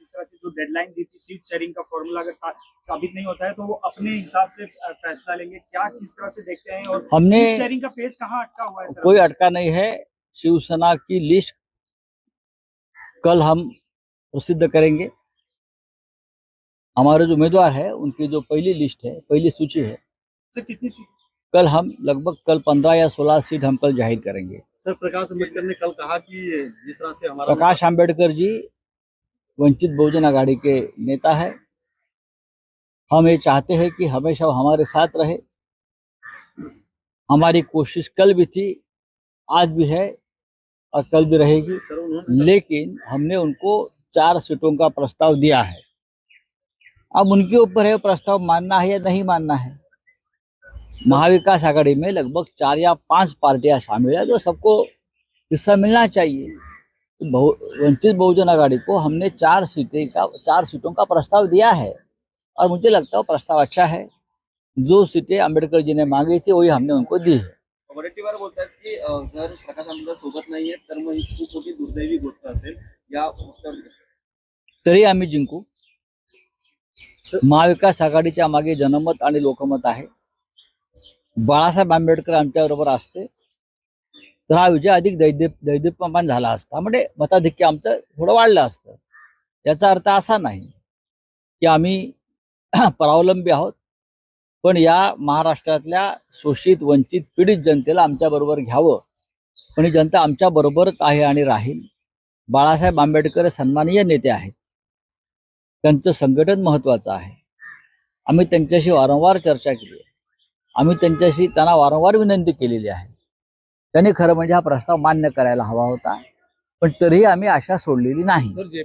जिस तरह से जो डेडलाइन दी थी सीट शेयरिंग का फॉर्मूला अगर साबित नहीं होता है तो वो अपने हिसाब से फैसला लेंगे। क्या किस तरह से देखते हैं और हमने- सीट शेयरिंग का पेज कहाँ अटका हुआ है सर? कोई अटका नहीं है। शिवसेना की लिस्ट कल हम प्रसिद्ध करेंगे। हमारे जो उम्मीदवार है उनकी जो पहली लिस्ट है पहली सूची है सर कितनी सीट कल हम लगभग कल पंद्रह या सोलह सीट हम कल ज़ाहिर करेंगे। सर प्रकाश अंबेडकर ने कल कहा कि जिस तरह से हमारा प्रकाश अंबेडकर जी वंचित बहुजन आघाड़ी के नेता है। हम ये चाहते हैं कि हमेशा वो हमारे साथ रहे। हमारी कोशिश कल भी थी, आज भी है और कल भी रहेगी, लेकिन हमने उनको चार सीटों का प्रस्ताव दिया है। अब उनके ऊपर है प्रस्ताव, मानना है या नहीं मानना है? महाविकास आघाड़ी में लगभग चार या पाँच पार्टियाँ शामिल है जो सबको हिस्सा मिलना चाहिए। बहु वंचित बहुजन आघाड़ी को हमने चार सीटें का चार सीटों का प्रस्ताव दिया है। और मुझे लगता है वो प्रस्ताव अच्छा है। जो सीटें अम्बेडकर जी ने मांगी थी वही हमने उनको दी है। वडेट्टीवार बोलतात की जर प्रकाश आंबेडकर सोबत नाहीये तर मग ही खूप मोठी दुर्दैवी गोष्ट असेल या वक्तव्य तरी आम्ही जिंकू। महाविकास आघाडीच्या मागे जनमत आणि लोकमत आहे. बाळासाहेब आंबेडकर आमच्याबरोबर असते. तर हा विजय अधिक दैदिप दैदिप्यमान झाला असता. म्हणजे मताधिक्य आमचं थोडं वाढलं असतं. याचा अर्थ असा नाही की आम्ही परावलंबी आहोत. पण या महाराष्ट्रातल्या शोषित वंचित पीडित जनतेला आमच्याबरोबर घ्यावं. पण ही जनता आमच्याबरोबरच आहे आणि राहील. बाळासाहेब आंबेडकर हे सन्माननीय नेते आहेत. त्यांचं संघटन महत्त्वाचं आहे. आम्ही त्यांच्याशी वारंवार चर्चा केली आहे. आम्ही त्यांच्याशी त्यांना वारंवार विनंती केलेली आहे. त्यांनी खरं म्हणजे हा प्रस्ताव मान्य करायला हवा होता. पण तरीही आम्ही आशा सोडलेली नाही. सर जे